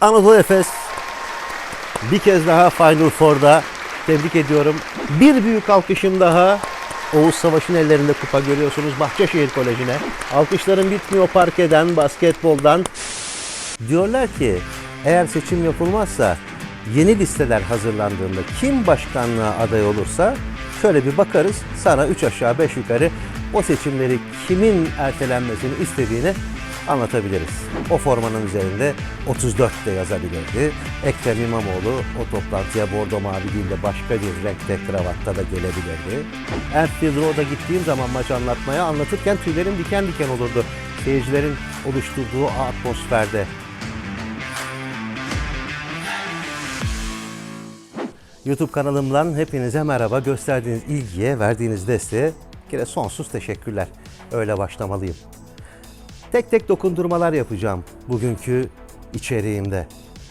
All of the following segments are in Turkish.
Anadolu Efes bir kez daha Final Four'da tebrik ediyorum. Bir büyük alkışım daha Oğuz Savaş'ın ellerinde kupa görüyorsunuz Bahçeşehir Koleji'ne. Alkışların bitmiyor parkeden, basketboldan. Diyorlar ki eğer seçim yapılmazsa yeni listeler hazırlandığında kim başkanlığa aday olursa şöyle bir bakarız sana 3 aşağı 5 yukarı o seçimleri kimin ertelenmesini istediğini anlatabiliriz. O formanın üzerinde 34 de yazabilirdi. Ekrem İmamoğlu o toplantıya bordo mavi değil de başka bir renkte kravatta da gelebilirdi. Anfield Road'a gittiğim zaman maç anlatmaya anlatırken tüylerim diken diken olurdu. Seyircilerin oluşturduğu atmosferde YouTube kanalımdan hepinize merhaba. Gösterdiğiniz ilgiye, verdiğiniz desteğe kere sonsuz teşekkürler. Öyle başlamalıyım. Tek tek dokundurmalar yapacağım bugünkü içeriğimde.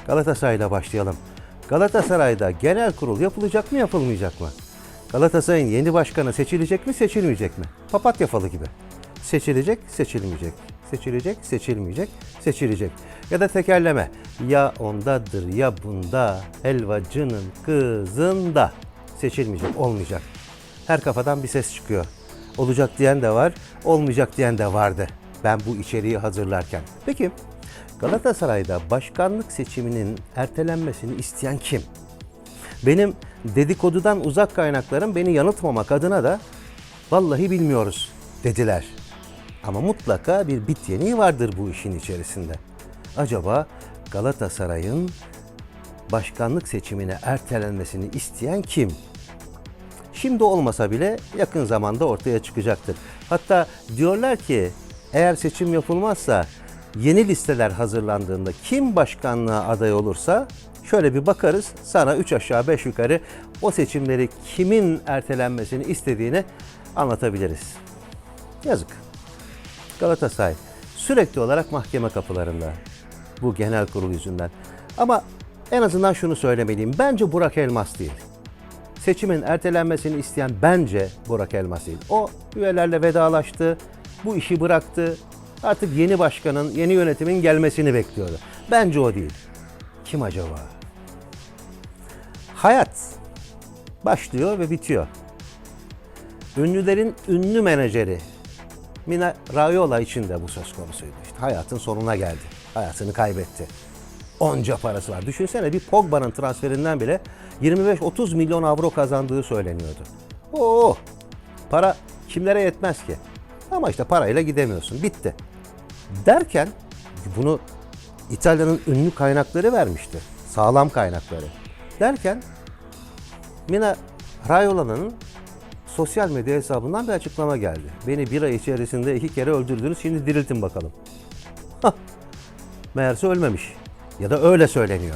Galatasaray'la başlayalım. Galatasaray'da genel kurul yapılacak mı yapılmayacak mı? Galatasaray'ın yeni başkanı seçilecek mi seçilmeyecek mi? Papatya falı gibi. Seçilecek, seçilmeyecek. Seçilecek, seçilmeyecek, seçilecek. Ya da tekerleme. Ya ondadır ya bunda helvacının kızında. Seçilmeyecek, olmayacak. Her kafadan bir ses çıkıyor. Olacak diyen de var, olmayacak diyen de vardı. Ben bu içeriği hazırlarken. Peki Galatasaray'da başkanlık seçiminin ertelenmesini isteyen kim? Benim dedikodudan uzak kaynaklarım beni yanıltmamak adına da vallahi bilmiyoruz dediler. Ama mutlaka bir bit yeniği vardır bu işin içerisinde. Acaba Galatasaray'ın başkanlık seçimine ertelenmesini isteyen kim? Şimdi olmasa bile yakın zamanda ortaya çıkacaktır. Hatta diyorlar ki eğer seçim yapılmazsa yeni listeler hazırlandığında kim başkanlığa aday olursa şöyle bir bakarız sana 3 aşağı 5 yukarı o seçimleri kimin ertelenmesini istediğini anlatabiliriz. Yazık. Galatasaray sürekli olarak mahkeme kapılarında bu genel kurul yüzünden. Ama en azından şunu söylemeliyim. Bence Burak Elmas değil seçimin ertelenmesini isteyen bence Burak Elmas değil. O üyelerle vedalaştı, bu işi bıraktı. Artık yeni başkanın, yeni yönetimin gelmesini bekliyordu. Bence o değil. Kim acaba? Hayat başlıyor ve bitiyor. Ünlülerin ünlü menajeri Mina Raiola için de bu söz konusuydu. İşte hayatın sonuna geldi. Hayatını kaybetti. Onca parası var. Düşünsene bir Pogba'nın transferinden bile 25-30 milyon avro kazandığı söyleniyordu. Oo, para kimlere yetmez ki? Ama işte parayla gidemiyorsun. Bitti. Derken bunu İtalya'nın ünlü kaynakları vermişti. Sağlam kaynakları. Derken Mina Raiola'nın sosyal medya hesabından bir açıklama geldi. Beni bir ay içerisinde iki kere öldürdünüz, şimdi diriltin bakalım. Meğerse ölmemiş. Ya da öyle söyleniyor.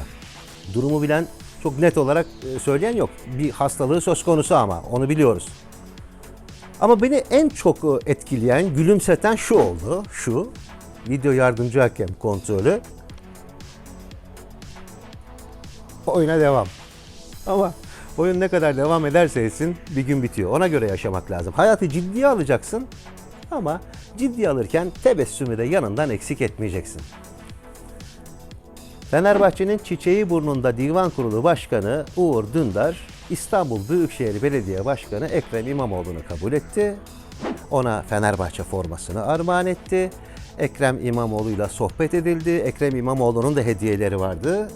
Durumu bilen çok net olarak e, söyleyen yok. Bir hastalığı söz konusu ama onu biliyoruz. Ama beni en çok e, etkileyen, gülümseten şu oldu. Şu, video yardımcı hakem kontrolü. Oyuna devam. Ama oyun ne kadar devam ederse etsin bir gün bitiyor. Ona göre yaşamak lazım. Hayatı ciddiye alacaksın ama ciddiye alırken tebessümü de yanından eksik etmeyeceksin. Fenerbahçe'nin çiçeği burnunda divan kurulu başkanı Uğur Dündar, İstanbul Büyükşehir Belediye Başkanı Ekrem İmamoğlu'nu kabul etti. Ona Fenerbahçe formasını armağan etti. Ekrem İmamoğlu'yla sohbet edildi. Ekrem İmamoğlu'nun da hediyeleri vardı.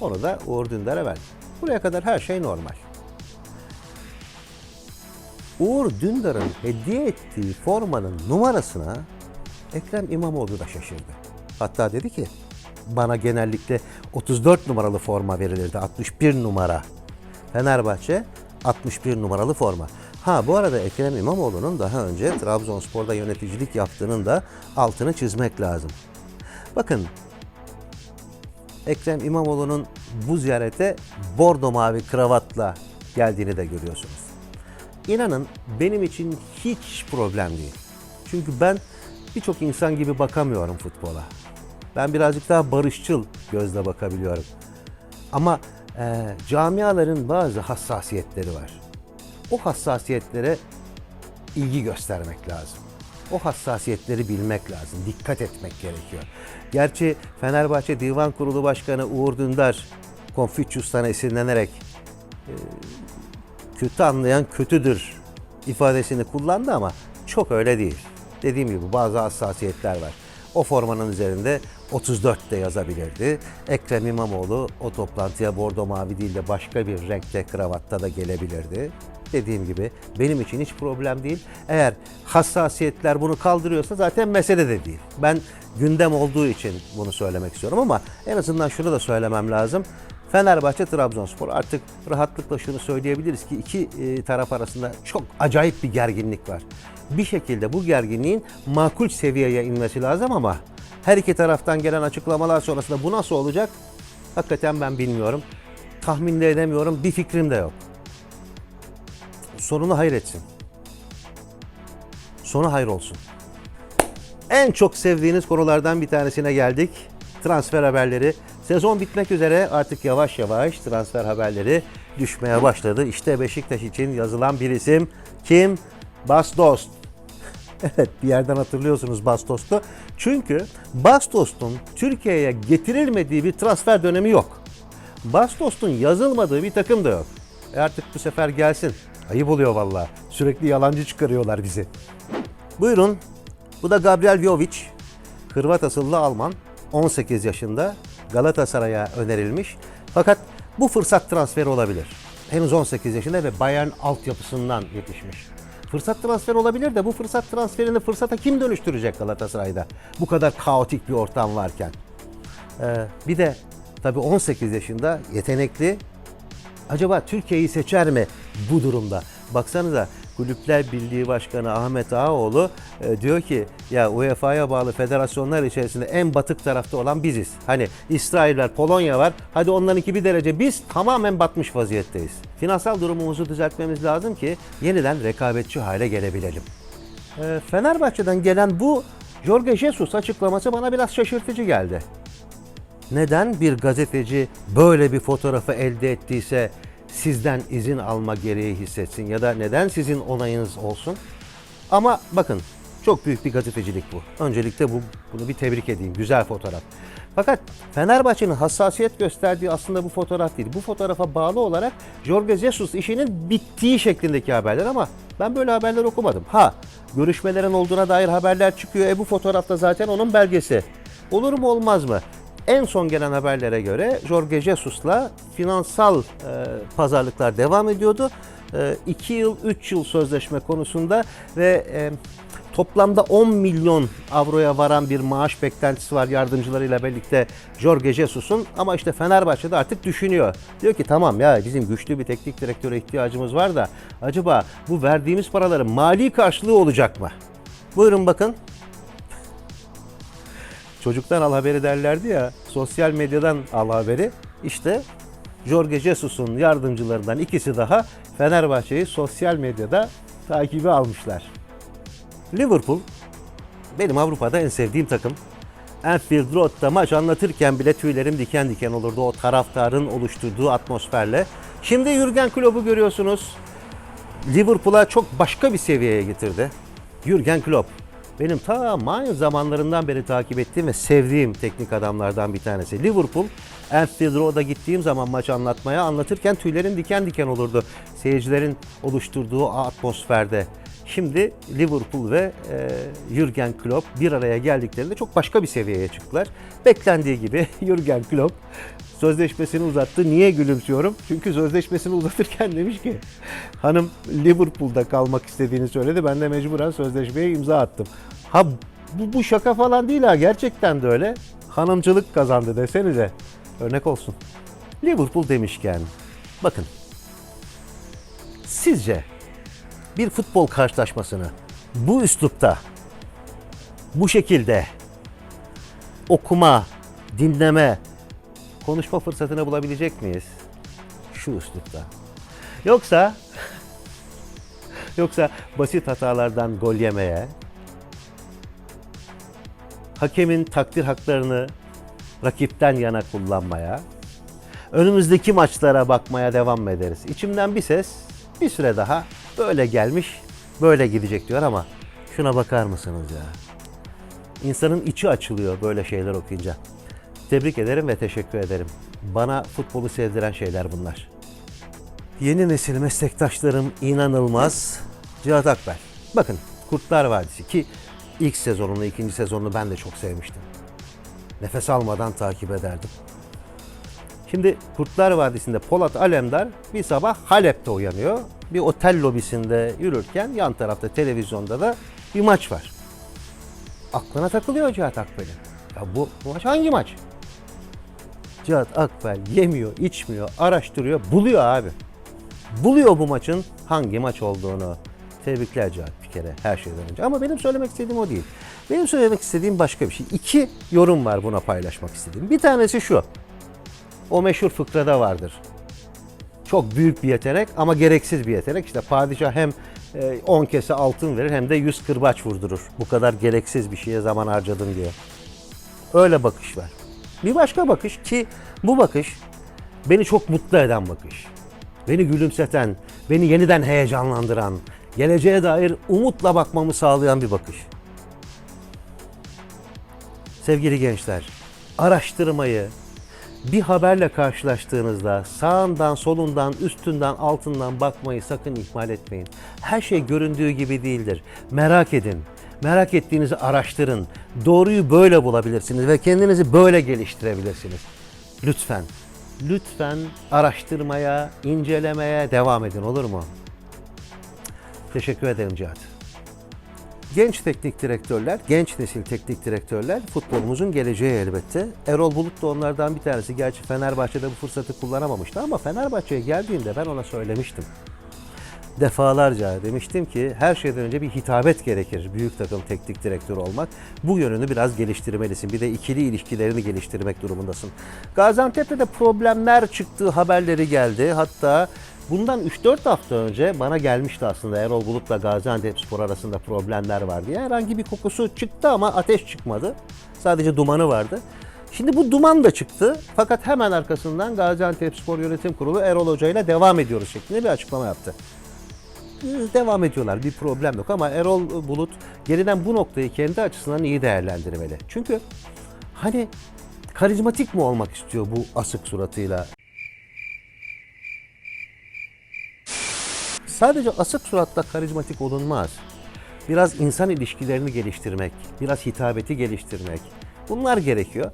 Onu da Uğur Dündar'a verdi. Buraya kadar her şey normal. Uğur Dündar'ın hediye ettiği formanın numarasına Ekrem İmamoğlu da şaşırdı. Hatta dedi ki bana genellikle 34 numaralı forma verilirdi. 61 numara. Fenerbahçe 61 numaralı forma. Ha bu arada Ekrem İmamoğlu'nun daha önce Trabzonspor'da yöneticilik yaptığının da altını çizmek lazım. Bakın Ekrem İmamoğlu'nun bu ziyarete bordo mavi kravatla geldiğini de görüyorsunuz. İnanın benim için hiç problem değil. Çünkü ben birçok insan gibi bakamıyorum futbola. Ben birazcık daha barışçıl gözle bakabiliyorum. Ama e, camiaların bazı hassasiyetleri var. O hassasiyetlere ilgi göstermek lazım. o hassasiyetleri bilmek lazım, dikkat etmek gerekiyor. Gerçi Fenerbahçe Divan Kurulu Başkanı Uğur Dündar Confucius'tan esinlenerek e, kötü anlayan kötüdür ifadesini kullandı ama çok öyle değil. Dediğim gibi bazı hassasiyetler var. O formanın üzerinde 34 de yazabilirdi. Ekrem İmamoğlu o toplantıya bordo mavi değil de başka bir renkte kravatta da gelebilirdi. Dediğim gibi benim için hiç problem değil. Eğer hassasiyetler bunu kaldırıyorsa zaten mesele de değil. Ben gündem olduğu için bunu söylemek istiyorum ama en azından şunu da söylemem lazım. Fenerbahçe Trabzonspor artık rahatlıkla şunu söyleyebiliriz ki iki e, taraf arasında çok acayip bir gerginlik var. Bir şekilde bu gerginliğin makul seviyeye inmesi lazım ama her iki taraftan gelen açıklamalar sonrasında bu nasıl olacak? Hakikaten ben bilmiyorum. Tahmin de edemiyorum. Bir fikrim de yok. Sonunu hayır etsin. Sonu hayır olsun. En çok sevdiğiniz konulardan bir tanesine geldik. Transfer haberleri. Sezon bitmek üzere artık yavaş yavaş transfer haberleri düşmeye başladı. İşte Beşiktaş için yazılan bir isim kim? Bastos. Evet bir yerden hatırlıyorsunuz Bastos'tu. Çünkü Bastos'un Türkiye'ye getirilmediği bir transfer dönemi yok. Bastos'un yazılmadığı bir takım da yok. E artık bu sefer gelsin. Ayıp oluyor vallahi. Sürekli yalancı çıkarıyorlar bizi. Buyurun. Bu da Gabriel Jovic. Hırvat asıllı Alman. 18 yaşında Galatasaray'a önerilmiş. Fakat bu fırsat transferi olabilir. Henüz 18 yaşında ve Bayern altyapısından yetişmiş. Fırsat transferi olabilir de bu fırsat transferini fırsata kim dönüştürecek Galatasaray'da? Bu kadar kaotik bir ortam varken. Ee, bir de tabii 18 yaşında yetenekli. Acaba Türkiye'yi seçer mi bu durumda? Baksanıza Kulüpler Birliği Başkanı Ahmet Ağaoğlu e, diyor ki ya UEFA'ya bağlı federasyonlar içerisinde en batık tarafta olan biziz. Hani İsrail var, Polonya var. Hadi onlarınki bir derece biz tamamen batmış vaziyetteyiz. Finansal durumumuzu düzeltmemiz lazım ki yeniden rekabetçi hale gelebilelim. E, Fenerbahçe'den gelen bu Jorge Jesus açıklaması bana biraz şaşırtıcı geldi neden bir gazeteci böyle bir fotoğrafı elde ettiyse sizden izin alma gereği hissetsin ya da neden sizin onayınız olsun? Ama bakın çok büyük bir gazetecilik bu. Öncelikle bu bunu bir tebrik edeyim. Güzel fotoğraf. Fakat Fenerbahçe'nin hassasiyet gösterdiği aslında bu fotoğraf değil. Bu fotoğrafa bağlı olarak Jorge Jesus işinin bittiği şeklindeki haberler ama ben böyle haberler okumadım. Ha, görüşmelerin olduğuna dair haberler çıkıyor. E bu fotoğrafta zaten onun belgesi. Olur mu olmaz mı? En son gelen haberlere göre Jorge Jesus'la finansal e, pazarlıklar devam ediyordu. 2 yıl, 3 yıl sözleşme konusunda ve e, toplamda 10 milyon avroya varan bir maaş beklentisi var yardımcılarıyla birlikte Jorge Jesus'un. Ama işte Fenerbahçe'de artık düşünüyor. Diyor ki tamam ya bizim güçlü bir teknik direktöre ihtiyacımız var da acaba bu verdiğimiz paraların mali karşılığı olacak mı? Buyurun bakın. Çocuktan al haberi derlerdi ya, sosyal medyadan al haberi. İşte Jorge Jesus'un yardımcılarından ikisi daha Fenerbahçe'yi sosyal medyada takibi almışlar. Liverpool benim Avrupa'da en sevdiğim takım. Anfield Road'da maç anlatırken bile tüylerim diken diken olurdu o taraftarın oluşturduğu atmosferle. Şimdi Jurgen Klopp'u görüyorsunuz. Liverpool'a çok başka bir seviyeye getirdi. Jurgen Klopp benim ta Mainz zamanlarından beri takip ettiğim ve sevdiğim teknik adamlardan bir tanesi. Liverpool, Anfield Road'a gittiğim zaman maç anlatmaya anlatırken tüylerim diken diken olurdu. Seyircilerin oluşturduğu atmosferde. Şimdi Liverpool ve e, Jurgen Klopp bir araya geldiklerinde çok başka bir seviyeye çıktılar. Beklendiği gibi Jurgen Klopp sözleşmesini uzattı. Niye gülümsüyorum? Çünkü sözleşmesini uzatırken demiş ki hanım Liverpool'da kalmak istediğini söyledi. Ben de mecburen sözleşmeye imza attım. Ha bu, bu şaka falan değil ha gerçekten de öyle. Hanımcılık kazandı desenize. Örnek olsun. Liverpool demişken bakın sizce bir futbol karşılaşmasını bu üslupta bu şekilde okuma, dinleme, konuşma fırsatını bulabilecek miyiz? Şu üslupta. Yoksa yoksa basit hatalardan gol yemeye, hakemin takdir haklarını rakipten yana kullanmaya, önümüzdeki maçlara bakmaya devam ederiz? İçimden bir ses bir süre daha böyle gelmiş, böyle gidecek diyor ama Şuna bakar mısınız ya? İnsanın içi açılıyor böyle şeyler okuyunca. Tebrik ederim ve teşekkür ederim. Bana futbolu sevdiren şeyler bunlar. Yeni nesil meslektaşlarım inanılmaz. Cihat Akbel. Bakın Kurtlar Vadisi ki ilk sezonunu, ikinci sezonunu ben de çok sevmiştim. Nefes almadan takip ederdim. Şimdi Kurtlar Vadisi'nde Polat Alemdar bir sabah Halep'te uyanıyor. Bir otel lobisinde yürürken yan tarafta televizyonda da bir maç var. Aklına takılıyor Cihat Akbel'in. Ya bu, bu maç hangi maç? Cihat Akbel yemiyor, içmiyor, araştırıyor, buluyor abi. Buluyor bu maçın hangi maç olduğunu. Tebrikler Cihat bir kere her şeyden önce. Ama benim söylemek istediğim o değil. Benim söylemek istediğim başka bir şey. İki yorum var buna paylaşmak istediğim. Bir tanesi şu. O meşhur fıkrada vardır. Çok büyük bir yetenek ama gereksiz bir yetenek. İşte padişah hem 10 kese altın verir hem de 100 kırbaç vurdurur. Bu kadar gereksiz bir şeye zaman harcadın diye. Öyle bakış var. Bir başka bakış ki bu bakış beni çok mutlu eden bakış. Beni gülümseten, beni yeniden heyecanlandıran, geleceğe dair umutla bakmamı sağlayan bir bakış. Sevgili gençler, araştırmayı, bir haberle karşılaştığınızda sağından, solundan, üstünden, altından bakmayı sakın ihmal etmeyin. Her şey göründüğü gibi değildir. Merak edin. Merak ettiğinizi araştırın. Doğruyu böyle bulabilirsiniz ve kendinizi böyle geliştirebilirsiniz. Lütfen, lütfen araştırmaya, incelemeye devam edin olur mu? Teşekkür ederim Cihat. Genç teknik direktörler, genç nesil teknik direktörler futbolumuzun geleceği elbette. Erol Bulut da onlardan bir tanesi. Gerçi Fenerbahçe'de bu fırsatı kullanamamıştı ama Fenerbahçe'ye geldiğinde ben ona söylemiştim. Defalarca demiştim ki her şeyden önce bir hitabet gerekir büyük takım teknik direktörü olmak. Bu yönünü biraz geliştirmelisin. Bir de ikili ilişkilerini geliştirmek durumundasın. Gaziantep'te de problemler çıktığı haberleri geldi. Hatta Bundan 3-4 hafta önce bana gelmişti aslında Erol Bulut'la Gaziantep Spor arasında problemler var diye. Herhangi bir kokusu çıktı ama ateş çıkmadı. Sadece dumanı vardı. Şimdi bu duman da çıktı fakat hemen arkasından Gaziantep Spor Yönetim Kurulu Erol Hoca ile devam ediyoruz şeklinde bir açıklama yaptı. Devam ediyorlar bir problem yok ama Erol Bulut geriden bu noktayı kendi açısından iyi değerlendirmeli. Çünkü hani karizmatik mi olmak istiyor bu asık suratıyla? Sadece asık suratla karizmatik olunmaz. Biraz insan ilişkilerini geliştirmek, biraz hitabeti geliştirmek. Bunlar gerekiyor.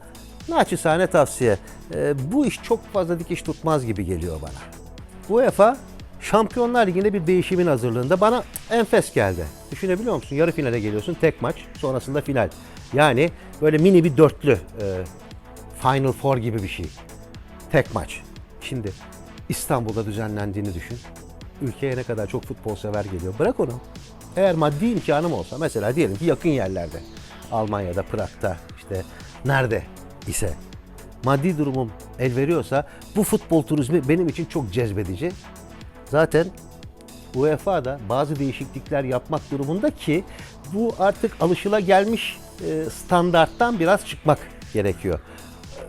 Naçizane tavsiye. e, bu iş çok fazla dikiş tutmaz gibi geliyor bana. UEFA Şampiyonlar Ligi'nde bir değişimin hazırlığında bana enfes geldi. Düşünebiliyor musun? Yarı finale geliyorsun tek maç, sonrasında final. Yani böyle mini bir dörtlü, e, Final Four gibi bir şey. Tek maç. Şimdi İstanbul'da düzenlendiğini düşün ülkeye ne kadar çok futbol sever geliyor. Bırak onu. Eğer maddi imkanım olsa mesela diyelim ki yakın yerlerde Almanya'da, Prag'da işte nerede ise maddi durumum el veriyorsa bu futbol turizmi benim için çok cezbedici. Zaten UEFA da bazı değişiklikler yapmak durumunda ki bu artık alışılagelmiş e, standarttan biraz çıkmak gerekiyor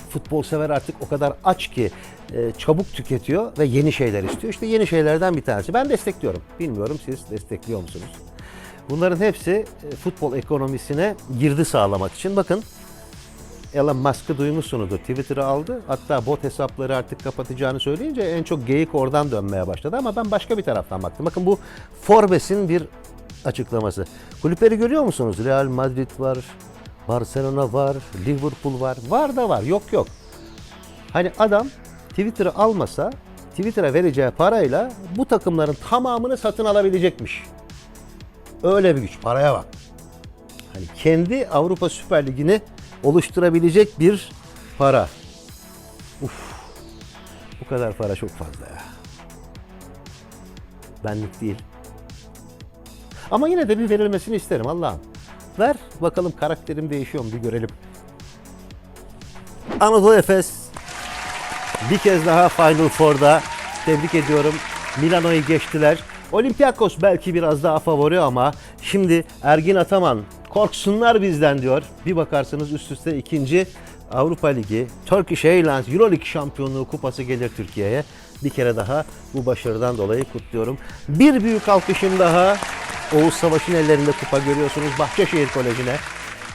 futbol sever artık o kadar aç ki e, çabuk tüketiyor ve yeni şeyler istiyor. İşte yeni şeylerden bir tanesi. Ben destekliyorum. Bilmiyorum siz destekliyor musunuz? Bunların hepsi e, futbol ekonomisine girdi sağlamak için. Bakın Elon Musk'ı duymuşsunuzdur. Twitter'ı aldı. Hatta bot hesapları artık kapatacağını söyleyince en çok geyik oradan dönmeye başladı. Ama ben başka bir taraftan baktım. Bakın bu Forbes'in bir açıklaması. Kulüpleri görüyor musunuz? Real Madrid var, Barcelona var, Liverpool var. Var da var, yok yok. Hani adam Twitter'ı almasa Twitter'a vereceği parayla bu takımların tamamını satın alabilecekmiş. Öyle bir güç. Paraya bak. Hani kendi Avrupa Süper Ligi'ni oluşturabilecek bir para. Uf. Bu kadar para çok fazla ya. Benlik değil. Ama yine de bir verilmesini isterim Allah'ım. Ver bakalım karakterim değişiyor mu bir görelim. Anadolu Efes bir kez daha Final Four'da tebrik ediyorum. Milano'yu geçtiler. Olympiakos belki biraz daha favori ama şimdi Ergin Ataman korksunlar bizden diyor. Bir bakarsınız üst üste ikinci Avrupa Ligi, Turkish Airlines Euroleague şampiyonluğu kupası gelir Türkiye'ye. Bir kere daha bu başarıdan dolayı kutluyorum. Bir büyük alkışım daha Oğuz Savaş'ın ellerinde kupa görüyorsunuz Bahçeşehir Koleji'ne.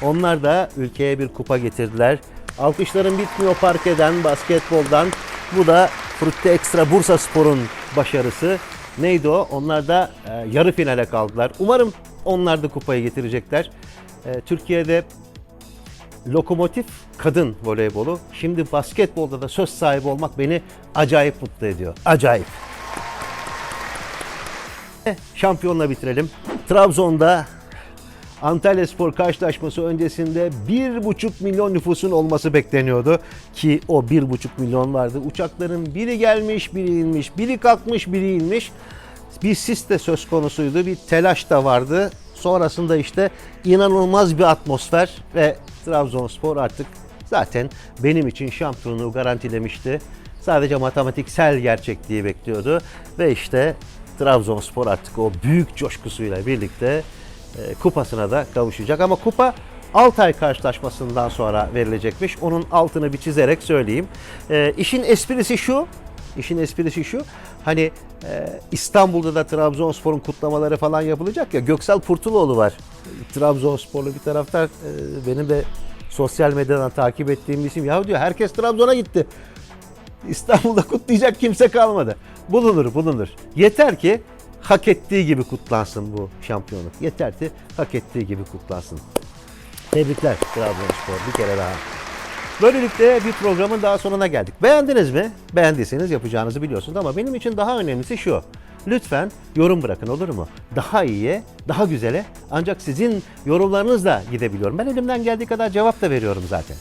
Onlar da ülkeye bir kupa getirdiler. Alkışların bitmiyor parkeden, basketboldan. Bu da Frutti Extra Bursa Spor'un başarısı. Neydi o? Onlar da e, yarı finale kaldılar. Umarım onlar da kupayı getirecekler. E, Türkiye'de lokomotif kadın voleybolu. Şimdi basketbolda da söz sahibi olmak beni acayip mutlu ediyor. Acayip. Şampiyonla bitirelim. Trabzon'da Antalya Spor karşılaşması öncesinde 1,5 milyon nüfusun olması bekleniyordu. Ki o 1,5 milyon vardı. Uçakların biri gelmiş, biri inmiş, biri kalkmış, biri inmiş. Bir sis de söz konusuydu, bir telaş da vardı. Sonrasında işte inanılmaz bir atmosfer ve Trabzonspor artık zaten benim için şampiyonluğu garantilemişti. Sadece matematiksel gerçekliği bekliyordu ve işte Trabzonspor artık o büyük coşkusuyla birlikte e, kupasına da kavuşacak. Ama kupa Altay karşılaşmasından sonra verilecekmiş. Onun altını bir çizerek söyleyeyim. E, işin esprisi şu, işin esprisi şu. Hani e, İstanbul'da da Trabzonspor'un kutlamaları falan yapılacak ya. Göksel Kurtuloğlu var. Trabzonsporlu bir taraftar. E, benim de sosyal medyadan takip ettiğim bir isim. Ya diyor herkes Trabzon'a gitti. İstanbul'da kutlayacak kimse kalmadı. Bulunur, bulunur. Yeter ki hak ettiği gibi kutlansın bu şampiyonluk. Yeter ki hak ettiği gibi kutlansın. Tebrikler Trabzonspor bir kere daha. Böylelikle bir programın daha sonuna geldik. Beğendiniz mi? Beğendiyseniz yapacağınızı biliyorsunuz ama benim için daha önemlisi şu. Lütfen yorum bırakın olur mu? Daha iyiye, daha güzele ancak sizin yorumlarınızla gidebiliyorum. Ben elimden geldiği kadar cevap da veriyorum zaten.